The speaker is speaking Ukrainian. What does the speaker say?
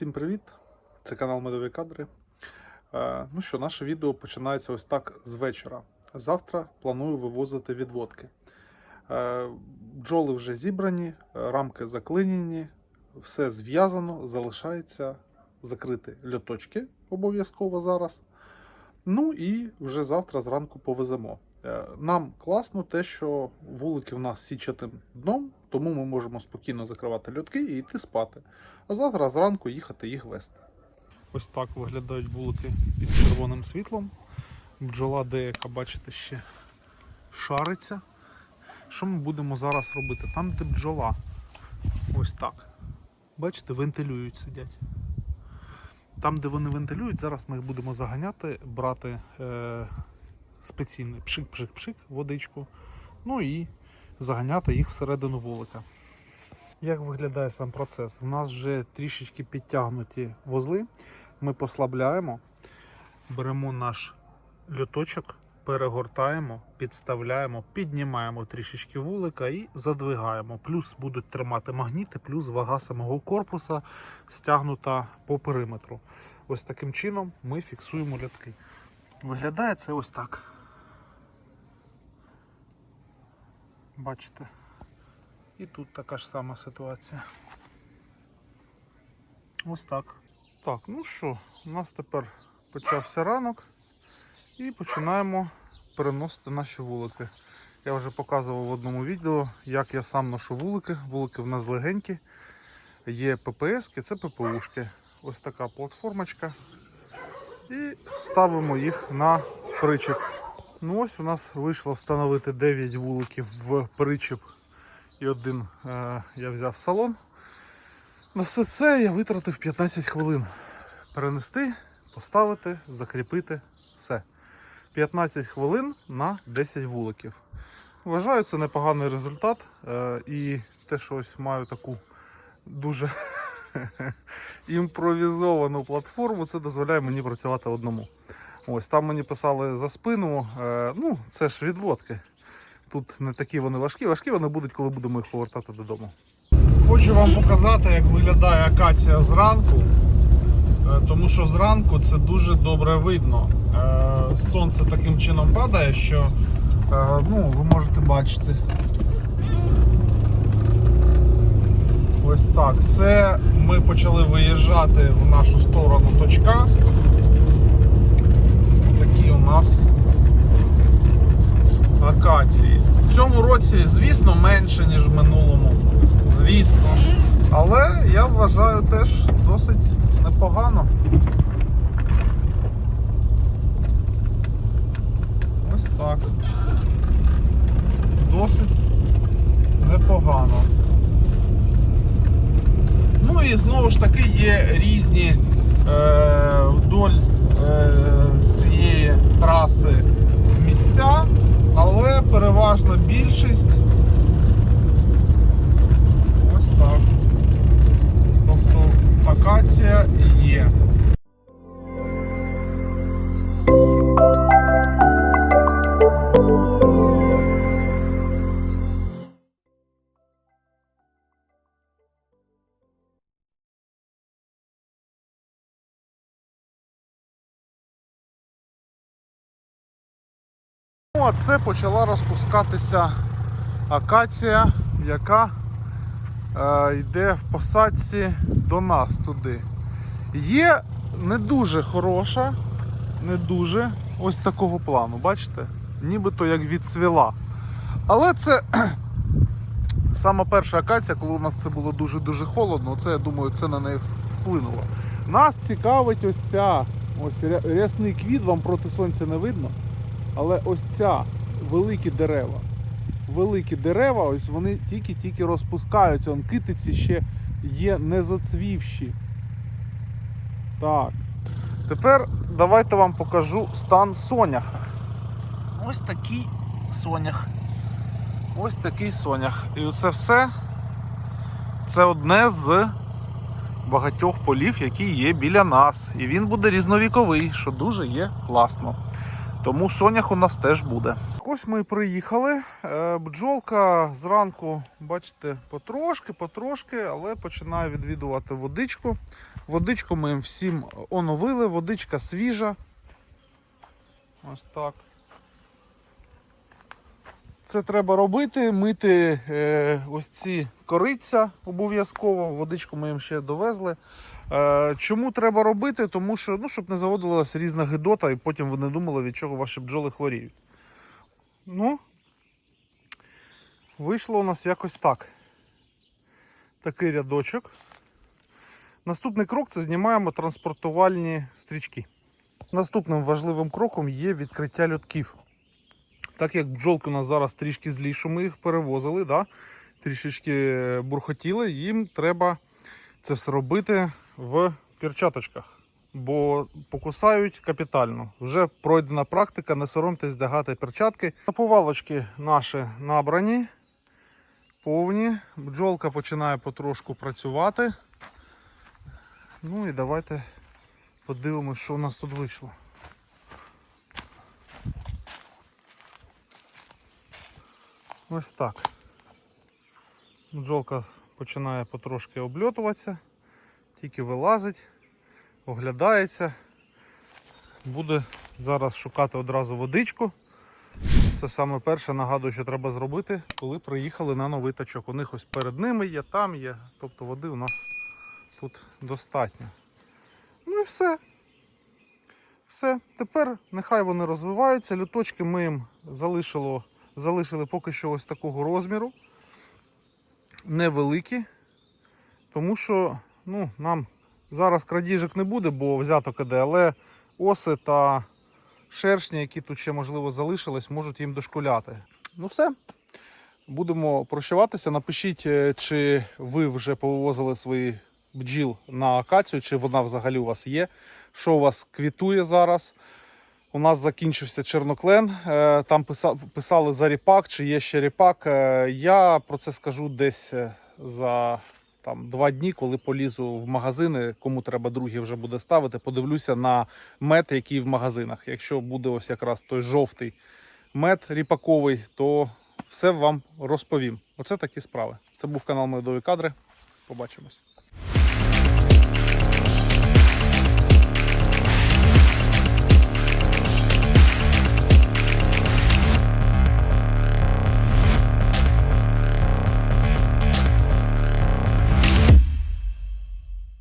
Всім привіт! Це канал Медові Кадри. Е, Ну що, наше відео починається ось так з вечора. Завтра планую вивозити відводки. Е, Бджоли вже зібрані, рамки заклинені, все зв'язано, залишається закрити льоточки обов'язково зараз. Ну і вже завтра зранку повеземо. Е, Нам класно те, що вулики в нас січатим дном, тому ми можемо спокійно закривати льотки і йти спати. А завтра зранку їхати їх вести. Ось так виглядають вулики під червоним світлом. Бджола деяка, бачите, ще шариться. Що ми будемо зараз робити? Там, де бджола, ось так. Бачите, вентилюють, сидять. Там, де вони вентилюють, зараз ми їх будемо заганяти, брати е, спеційний пшик-пшик-пшик, водичку. Ну і заганяти їх всередину вулика. Як виглядає сам процес? У нас вже трішечки підтягнуті вузли. Ми послабляємо, беремо наш льоточок, перегортаємо, підставляємо, піднімаємо трішечки вулика і задвигаємо. Плюс будуть тримати магніти, плюс вага самого корпуса стягнута по периметру. Ось таким чином ми фіксуємо льотки. Виглядає це ось так. Бачите? І тут така ж сама ситуація. Ось так. Так, ну що, у нас тепер почався ранок і починаємо переносити наші вулики. Я вже показував в одному відео, як я сам ношу вулики. Вулики в нас легенькі. Є ППС-ки, це ППУшки. Ось така платформочка. І ставимо їх на причіп. Ну ось у нас вийшло встановити 9 вуликів в причіп і один е, я взяв салон. На все це я витратив 15 хвилин. Перенести, поставити, закріпити все. 15 хвилин на 10 вуликів. Вважаю, це непоганий результат. Е, і те, що ось маю таку дуже імпровізовану платформу, це дозволяє мені працювати одному. Ось там мені писали за спину. Е, ну, це ж відводки. Тут не такі вони важкі. Важкі вони будуть, коли будемо їх повертати додому. Хочу вам показати, як виглядає акація зранку. Е, Тому що зранку це дуже добре видно. Е, Сонце таким чином падає, що ну, ви можете бачити. Ось так. Це ми почали виїжджати в нашу сторону точка. У нас акації. В цьому році, звісно, менше, ніж в минулому. Звісно. Але я вважаю теж досить непогано. Ось так. Досить непогано. Ну і знову ж таки є різні вдоль е, цієї траси місця, але переважна більшість ось так. Ну, а це почала розпускатися акація, яка е, йде в посадці до нас туди. Є не дуже хороша, не дуже ось такого плану, бачите? Нібито як відцвіла. Але це сама перша акація, коли у нас це було дуже-дуже холодно, це я думаю, це на неї вплинуло. Нас цікавить ось ця ось рясний квіт, вам проти сонця не видно. Але ось ця великі дерева. Великі дерева, ось вони тільки-тільки розпускаються. Он китиці ще є не зацвівші. Так. Тепер давайте вам покажу стан соняха. Ось такий сонях. Ось такий сонях. І оце все це одне з багатьох полів, які є біля нас. І він буде різновіковий, що дуже є класно. Тому сонях у нас теж буде. ось ми приїхали. Е, Бджолка зранку, бачите, потрошки, потрошки, але починає відвідувати водичку. Водичку ми їм всім оновили, водичка свіжа. Ось так. Це треба робити, мити е, ось ці кориця обов'язково. Водичку ми їм ще довезли. Е, чому треба робити? Тому що ну, щоб не заводилася різна гидота, і потім ви не думали, від чого ваші бджоли хворіють. Ну, вийшло у нас якось так. Такий рядочок. Наступний крок це знімаємо транспортувальні стрічки. Наступним важливим кроком є відкриття льотків. Так як бджолки у нас зараз трішки злі, що ми їх перевозили, да? трішечки бурхотіли, їм треба це все робити в перчаточках, бо покусають капітально. Вже пройдена практика, не соромтесь вдягати перчатки. Наповалочки наші набрані, повні. Бджолка починає потрошку працювати. Ну і давайте подивимось, що у нас тут вийшло. Ось так. Бджолка починає потрошки обльотуватися, тільки вилазить, оглядається. Буде зараз шукати одразу водичку. Це саме перше, нагадую, що треба зробити, коли приїхали на новий тачок. У них ось перед ними є, там є. Тобто води у нас тут достатньо. Ну і все. Все. Тепер нехай вони розвиваються. Люточки ми їм залишило, залишили поки що ось такого розміру. Невеликі. Тому що ну, нам зараз крадіжок не буде, бо взяток іде, але оси та шершні, які тут ще можливо залишились, можуть їм дошкуляти. Ну все. Будемо прощаватися. Напишіть, е, чи ви вже повивозили свої бджіл на акацію, чи вона взагалі у вас є. Що у вас квітує зараз? У нас закінчився черноклен. е, Там писа- писали за ріпак, чи є ще ріпак. Е, Я про це скажу десь е, за там, два дні, коли полізу в магазини. Кому треба другий вже буде ставити. Подивлюся на мед, який в магазинах. Якщо буде ось якраз той жовтий мед ріпаковий, то все вам розповім. Оце такі справи. Це був канал Медові кадри. Побачимось.